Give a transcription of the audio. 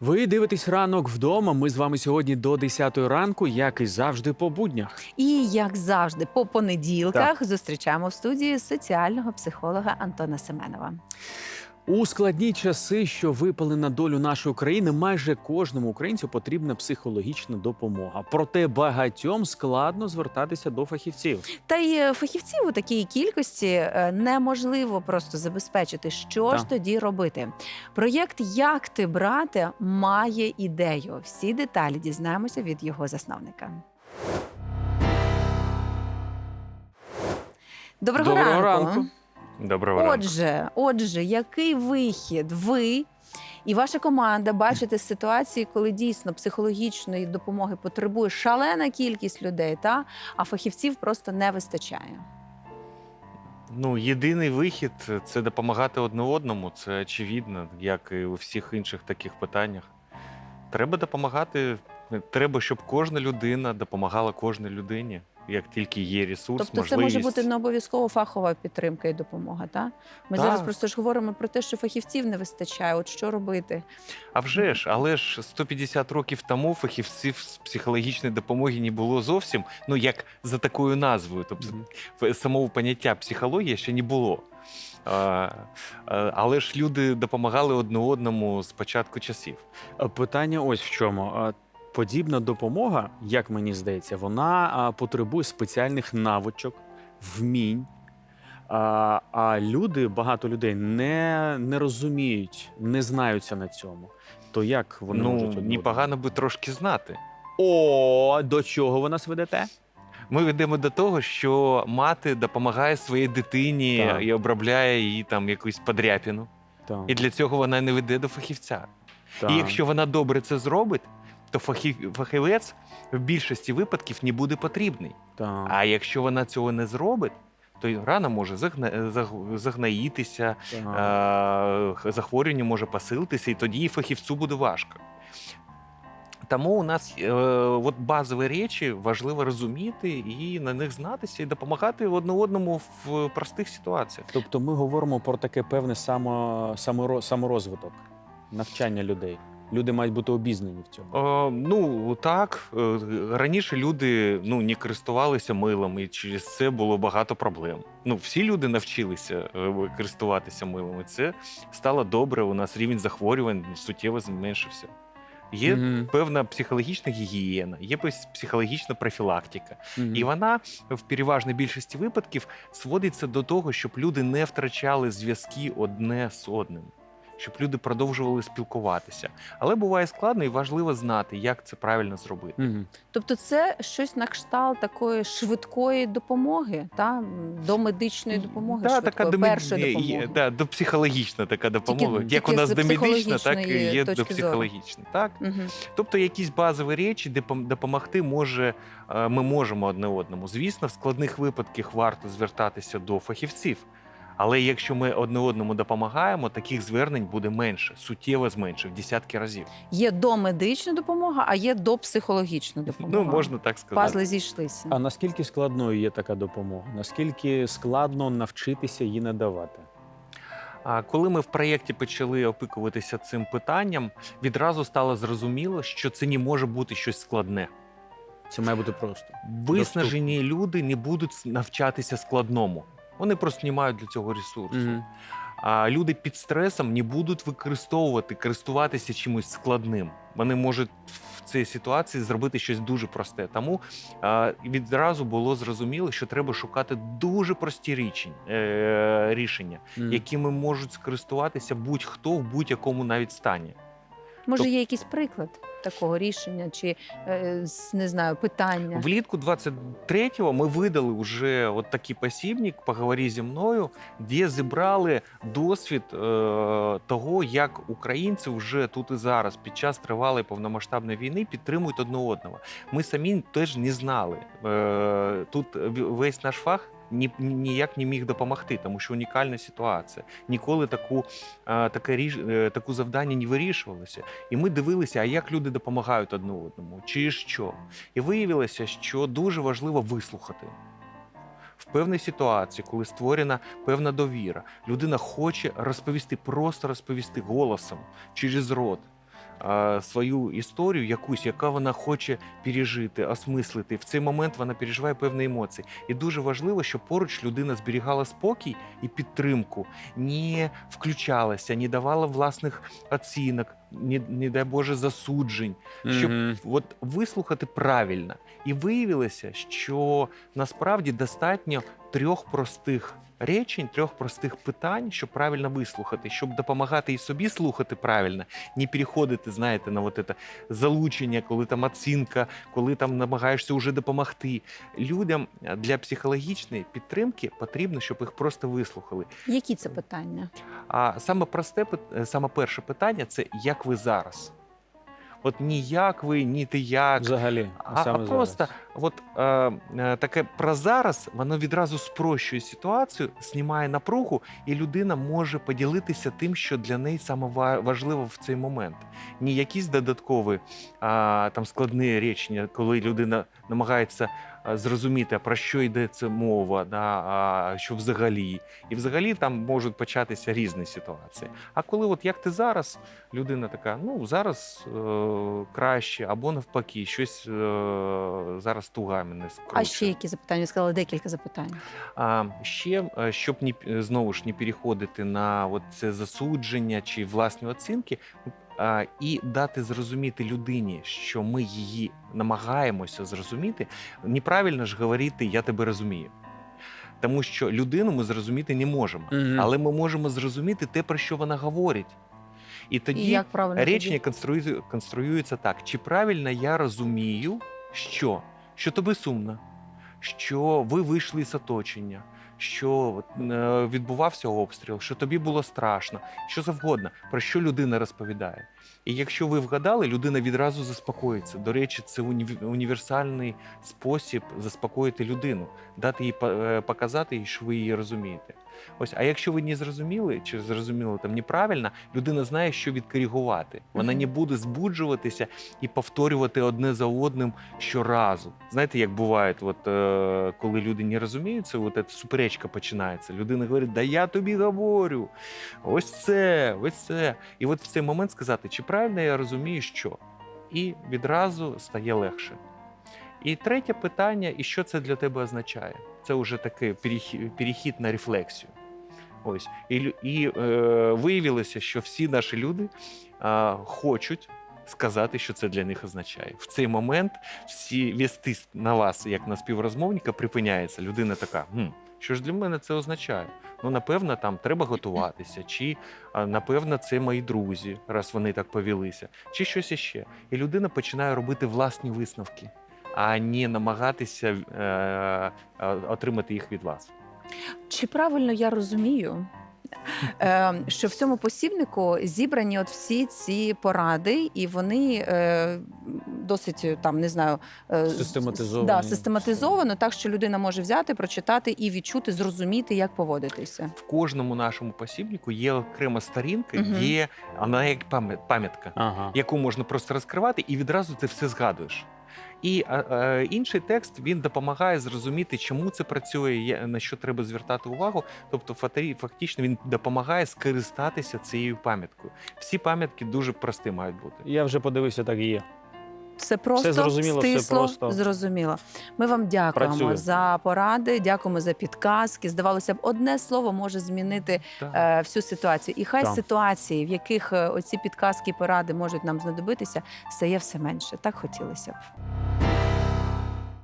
Ви дивитесь ранок вдома. Ми з вами сьогодні до 10 ранку, як і завжди по буднях. І як завжди, по понеділках зустрічаємо в студії соціального психолога Антона Семенова. У складні часи, що випали на долю нашої країни, майже кожному українцю потрібна психологічна допомога. Проте багатьом складно звертатися до фахівців. Та й е, фахівців у такій кількості е, неможливо просто забезпечити. Що ж тоді робити? Проєкт Як ти брате має ідею. Всі деталі дізнаємося від його засновника. Доброго, Доброго ранку. ранку. Доброго ранку. Отже, отже, який вихід ви і ваша команда бачите з ситуації, коли дійсно психологічної допомоги потребує шалена кількість людей, та а фахівців просто не вистачає? Ну, єдиний вихід це допомагати одне одному. Це очевидно, як і у всіх інших таких питаннях. Треба допомагати. Треба, щоб кожна людина допомагала кожній людині, як тільки є ресурс, Тобто, це може бути не обов'язково фахова підтримка і допомога. Та ми Так. зараз просто ж говоримо про те, що фахівців не вистачає. От що робити? А вже ж, але ж 150 років тому фахівців з психологічної допомоги не було зовсім. Ну як за такою назвою. Тобто в- самого поняття психологія ще не було. Але ж люди допомагали одне одному з початку часів. Питання ось в чому. Подібна допомога, як мені здається, вона потребує спеціальних навичок, вмінь. А, а люди, багато людей не, не розуміють, не знаються на цьому. То як вони ну, можуть одне непогано би трошки знати. О, до чого ви нас ведете? Ми ведемо до того, що мати допомагає своїй дитині Так. і обробляє її там якусь подряпину. Так, І для цього вона не веде до фахівця. так. І якщо вона добре це зробить, то фахів- фахівець в більшості випадків не буде потрібний. так. А якщо вона цього не зробить, то рана може загна... заг- загнаїтися, так. е, захворювання може посилитися, і тоді і фахівцю буде важко. Тому у нас е, от базові речі важливо розуміти і на них знатися, і допомагати одне одному в простих ситуаціях. Тобто ми говоримо про таке певне само, саморозвиток, навчання людей. Люди мають бути обізнані в цьому. Е, ну так, е, раніше люди ну, не користувалися милом, і через це було багато проблем. Ну, всі люди навчилися е, користуватися милом, і це стало добре. У нас рівень захворювань суттєво зменшився. Є Мгм. певна психологічна гігієна, є пс- психологічна профілактика. Мгм. І вона в переважній більшості випадків сводиться до того, щоб люди не втрачали зв'язки одне з одним, щоб люди продовжували спілкуватися. Але буває складно і важливо знати, як це правильно зробити. Мгм. Тобто, це щось на кшталт такої швидкої допомоги, та до медичної допомоги, Да, швидкої, така до, першої є- допомоги. є- да, до психологічна така допомога. як тільки у нас до медична, так і є до психологічної. Так? Мгм. Тобто якісь базові речі, де пом- допомогти може, е, ми можемо одне одному. Звісно, в складних випадках варто звертатися до фахівців. Але якщо ми одне одному допомагаємо, таких звернень буде менше, суттєво зменше, в десятки разів. Є домедична допомога, а є допсихологічна допомога. Ну, можна так сказати. пазли зійшлися. А наскільки складною є така допомога? Наскільки складно навчитися її надавати? Коли ми в проєкті почали опікуватися цим питанням, відразу стало зрозуміло, що це не може бути щось складне. Це має бути просто. Виснажені люди не будуть навчатися складному. Вони просто не мають для цього ресурсу. Мгм. А люди під стресом не будуть використовувати, користуватися чимось складним. Вони можуть в цій ситуації зробити щось дуже просте. Тому а, відразу було зрозуміло, що треба шукати дуже прості рішення, е, рішення Мгм. якими можуть скористуватися будь-хто в будь-якому навіть стані. Може, Тоб- є якийсь приклад такого рішення, чи е, не знаю, питання? Влітку 23-го ми видали вже от такий посібник «Поговори зі мною, де зібрали досвід е, того, як українці вже тут і зараз під час тривалої повномасштабної війни підтримують одне одного. Ми самі теж не знали. Е, тут весь наш фах. Ні, ніяк не міг допомогти, тому що унікальна ситуація. Ніколи таку, е, таке ріш, е, таку завдання не вирішувалося. І ми дивилися, а як люди допомагають одне одному, чи що. І виявилося, що дуже важливо вислухати. В певній ситуації, коли створена певна довіра, людина хоче розповісти, просто розповісти голосом через рот. Свою історію, якусь, яка вона хоче пережити, осмислити. В цей момент вона переживає певні емоції. І дуже важливо, щоб поруч людина зберігала спокій і підтримку, не включалася, не давала власних оцінок, не, не дай Боже засуджень щоб Мгм. от вислухати правильно. І виявилося, що насправді достатньо трьох простих речень, трьох простих питань, щоб правильно вислухати, щоб допомагати і собі слухати правильно, не переходити, знаєте, на от це залучення, коли там оцінка, коли там намагаєшся вже допомогти. Людям для психологічної підтримки потрібно, щоб їх просто вислухали. Які це питання? А саме просте саме перше питання це як ви зараз. От ні як ви, ні ти як. Взагалі, А, а саме просто зараз. От, е, е, таке про зараз, воно відразу спрощує ситуацію, знімає напругу, і людина може поділитися тим, що для неї саме ва- важливо в цей момент. Ні якісь додаткові а, там складні речення, коли людина намагається зрозуміти, про що йдеться мова, да, а, що взагалі. І взагалі там можуть початися різні ситуації. А коли, от як ти зараз, людина така, ну зараз е, краще, або навпаки, щось е, зараз туга мене А скручує. ще які запитання? Ви сказали декілька запитань. А ще е, щоб ні знову ж не переходити на от це засудження чи власні оцінки, а, і дати зрозуміти людині, що ми її намагаємося зрозуміти. Неправильно ж говорити Я тебе розумію. Тому що людину ми зрозуміти не можемо, Мгм. але ми можемо зрозуміти те, про що вона говорить. І тоді І як Речення тоді? конструюється так: чи правильно я розумію, що? Що тобі сумно, що ви вийшли з оточення, що е, відбувався обстріл, що тобі було страшно, що завгодно, про що людина розповідає. І якщо ви вгадали, людина відразу заспокоїться. До речі, це універсальний спосіб заспокоїти людину, дати їй е, показати, їй, що ви її розумієте. Ось, а якщо ви не зрозуміли чи зрозуміли там неправильно, людина знає, що відкоригувати. Вона не буде збуджуватися і повторювати одне за одним щоразу. Знаєте, як буває, от, е, коли люди не розуміються, от ця суперечка починається. Людина говорить, да я тобі говорю, ось це, ось це. І от в цей момент сказати, чи правильно я розумію, що? І відразу стає легше. І третє питання: і що це для тебе означає? Це вже такий перехід, на рефлексію. Ось і, і е, виявилося, що всі наші люди е, хочуть сказати, що це для них означає. В цей момент всі весь на вас, як на співрозмовника, припиняється. Людина така: хм, що ж для мене це означає? Ну, напевно, там треба готуватися, чи напевно, це мої друзі, раз вони так повелися, чи щось іще. І людина починає робити власні висновки, а не намагатися е, отримати їх від вас. Чи правильно я розумію, е, що в цьому посібнику зібрані от всі ці поради, і вони е, досить е, там не знаю е, Систематизовані. Да, систематизовано, так що людина може взяти, прочитати і відчути, зрозуміти, як поводитися. В кожному нашому посібнику є окрема сторінка, Мгм. є вона як пам'ят- пам'ятка, Ага. яку можна просто розкривати, і відразу ти все згадуєш. І а, а, інший текст він допомагає зрозуміти, чому це працює, є- на що треба звертати увагу. Тобто, фактично він допомагає скористатися цією пам'яткою. Всі пам'ятки дуже прості мають бути. Я вже подивився, так і є. Все просто зрозуміло, все стисло, просто. зрозуміло. Ми вам дякуємо Працює. за поради, дякуємо за підказки. Здавалося б, одне слово може змінити е, всю ситуацію. І хай Так. ситуації, в яких е, оці підказки, і поради можуть нам знадобитися, стає все менше. Так хотілося б.